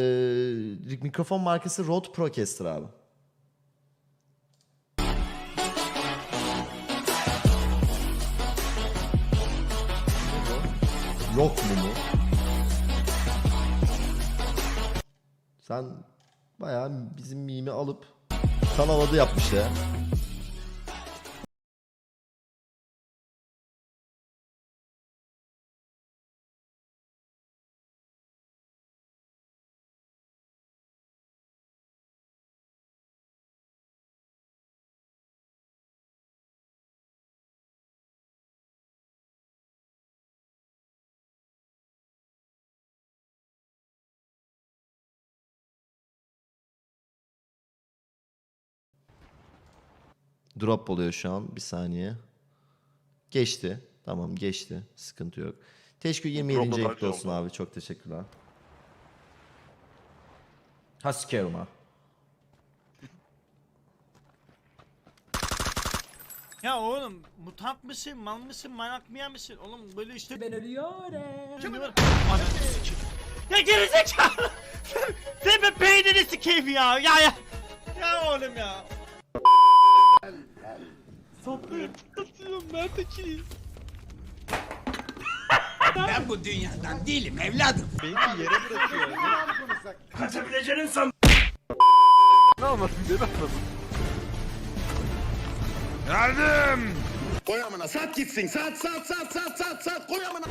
Ee, mikrofon markası Rode Procaster abi. Yok mu mu? Sen bayağı bizim mimi alıp kanavadı yapmış ya. Drop oluyor şu an. Bir saniye. Geçti. Tamam geçti. Sıkıntı yok. Teşekkür 27. Drop'la ekli olsun abi. Çok teşekkürler. Ha sikerim ha. Ya oğlum mutant mısın, mal mısın, manyak mı ya mısın? Oğlum böyle işte... Ben ölüyorum. Şimdi var. Ananı sikeyim. Ya gerizekalı! Sen be beynini sikeyim ya! Ya ya! Ya oğlum ya! Saplayıp tutuyorum neredeki? Ben bu dünyadan değilim evladım. Koy amına sat gitsin sat sat sat sat sat sat koy amına.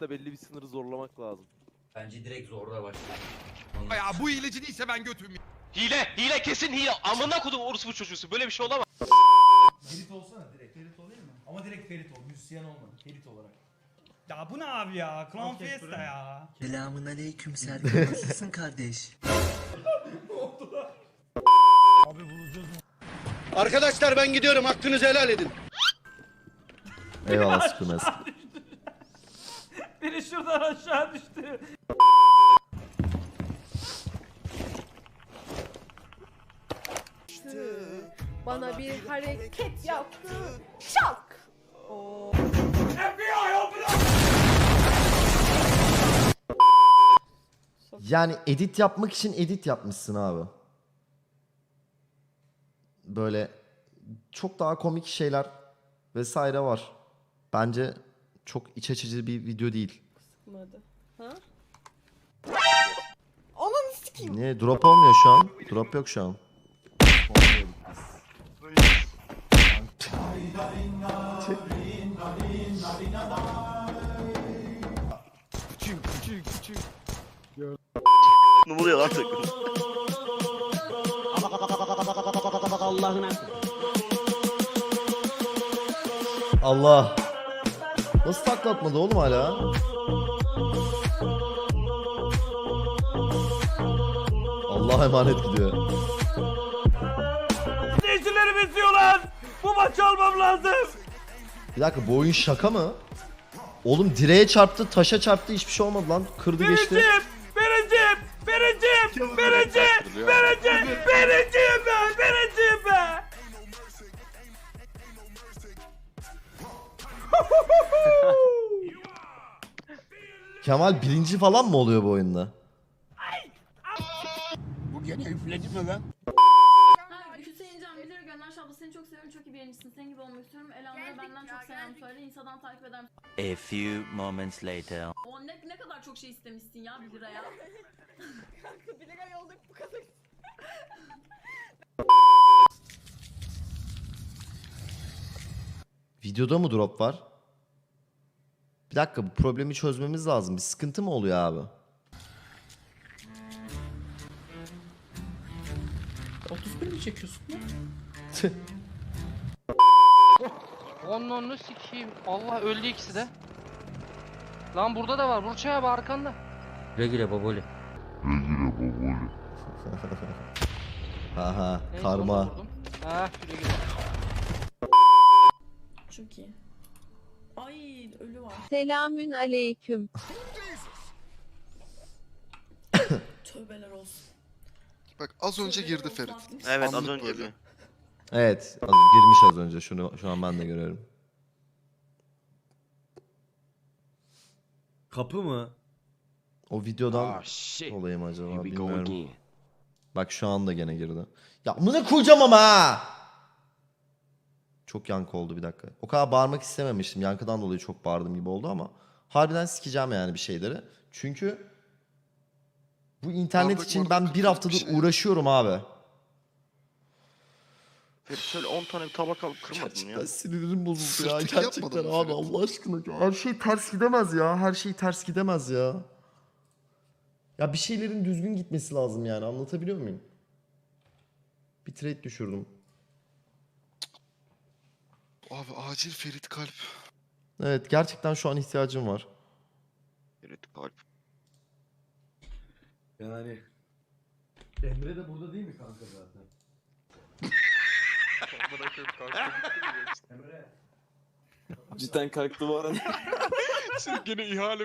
da belli bir sınırı zorlamak lazım. Bence direkt zorla başla. Ya bu hileci değilse ben götüm. Hile, hile kesin hile. Amına kodum orospu çocuğusu. Böyle bir şey olamaz. Ferit olsana direkt. Ferit olayım mı? Ama direkt Ferit ol. Müzisyen olma. Ferit olarak. Ya bu ne abi ya? Clown Fiesta ya. Selamun aleyküm Serkan nasılsın kardeş? Arkadaşlar ben gidiyorum hakkınızı helal edin. Eyvallah sıkılmaz. Biri şuradan aşağı düştü. Bana bir hareket yaptı. Şak. Yani edit yapmak için edit yapmışsın abi. Böyle çok daha komik şeyler vesaire var. Bence çok iç açıcı bir video değil. Sıkmadı. Ha? Ananı sikeyim. Niye? Drop olmuyor şu an. Drop yok şu an. Ne oluyor lan tek? Allah. Nasıl taklatmadı oğlum hala? Allah'a emanet gidiyor. Seyircileri bitiyorlar! Bu maçı almam lazım! Bir dakika bu oyun şaka mı? Oğlum direğe çarptı, taşa çarptı hiçbir şey olmadı lan. Kırdı geçti. Birinciyim! Birinciyim! Birinciyim! Birinci! Birinci! Birinciyim ben! Birinciyim ben! Kemal birinci falan mı oluyor bu oyunda? Bu gene üfledi mi lan? Ha, Hüseyin Can bilir Gönül abla seni çok seviyorum çok iyi bir yayıncısın. İstiyorum. Elanlara benden çok selam söyle. Insta'dan takip eder misin? A few moments later. O ne, ne kadar çok şey istemişsin ya 1 liraya. Kanka 1 lira yolladık bu kadar. Videoda mı drop var? Bir dakika bu problemi çözmemiz lazım. Bir sıkıntı mı oluyor abi? Onun sikeyim. Allah öldü ikisi de. Lan burada da var. Burçay abi arkanda. Güle güle baboli. Haha Neyse, onu da karma. Ha güle güle. Çok iyi. Ay ölü var. Selamün aleyküm. Tövbeler olsun. Bak az önce girdi Ferit. Evet az önce bir. Evet az, girmiş az önce şunu şu an ben de görüyorum. Kapı mı? O videodan Ah shit. dolayı mı acaba Here we go bilmiyorum. again. Bak şu anda gene girdi. Ya amına koyacağım ama ha! Çok yankı oldu bir dakika. O kadar bağırmak istememiştim. Yankıdan dolayı çok bağırdım gibi oldu ama harbiden sikeceğim yani bir şeyleri. Çünkü bu internet Bardak için ben bir haftadır bir şey. uğraşıyorum abi. Ferit şöyle 10 tane bir tabak alıp kırmadın ya. Gerçekten sinirim bozuldu ya. Gerçekten yapmadın mı abi Ferit? Allah aşkına. Her şey ters gidemez ya. Her şey ters gidemez ya. Ya bir şeylerin düzgün gitmesi lazım yani. Anlatabiliyor muyum? Bir trade düşürdüm. Abi acil Ferit kalp. Evet gerçekten şu an ihtiyacım var. Ferit kalp. Yani Emre de burada değil mi kanka zaten? Cidden kalktı bu arada. Gene ihale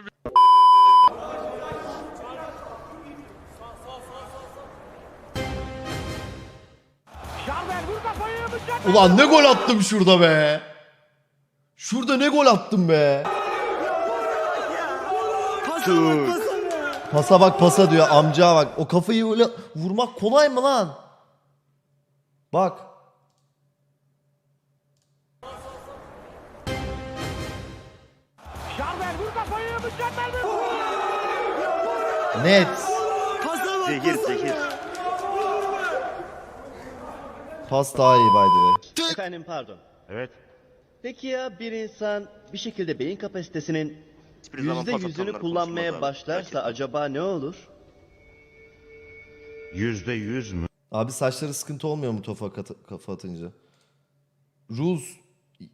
Ulan ne gol attım şurada be. Şurada ne gol attım be. Pasa bak pasa diyor amca bak. O kafayı öyle vurmak kolay mı lan? Bak. Net. Zehir zehir. Pas daha iyi by the way. Efendim pardon. Evet. Peki ya bir insan bir şekilde beyin kapasitesinin yüzde yüzünü kullanmaya başlarsa acaba ne olur? Yüzde yüz mü? Abi saçları sıkıntı olmuyor mu tofa kafa atınca? Ruz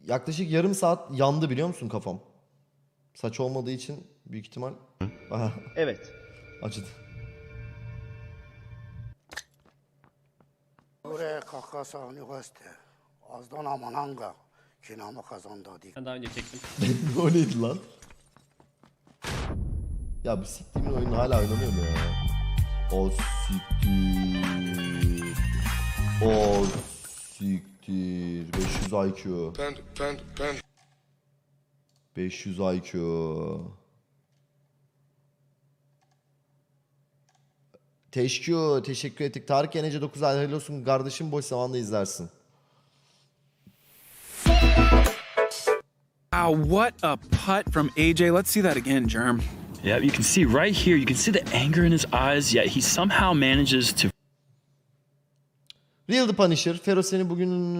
yaklaşık yarım saat yandı biliyor musun kafam? Saç olmadığı için büyük ihtimal Aha, Evet. acıdı. Oraya kakasa üniversite. Azdan amananga. Kinamı kazandı dik. Ben daha önce çektim. o neydi lan? Ya bu siktiğimin oyunu hala oynanıyor mu ya? O siktir. O siktir. 500 IQ. Ben, ben, ben. 500 IQ. Teşekkür, teşekkür ettik. Tarık Yenece 9 ay hayırlı olsun kardeşim boş zamanda izlersin. Wow, what a putt from AJ. Let's see that again, Germ. Yeah, you can see right here, you can see the anger in his eyes, yet he somehow manages to Real the Punisher. Fero seni bugünün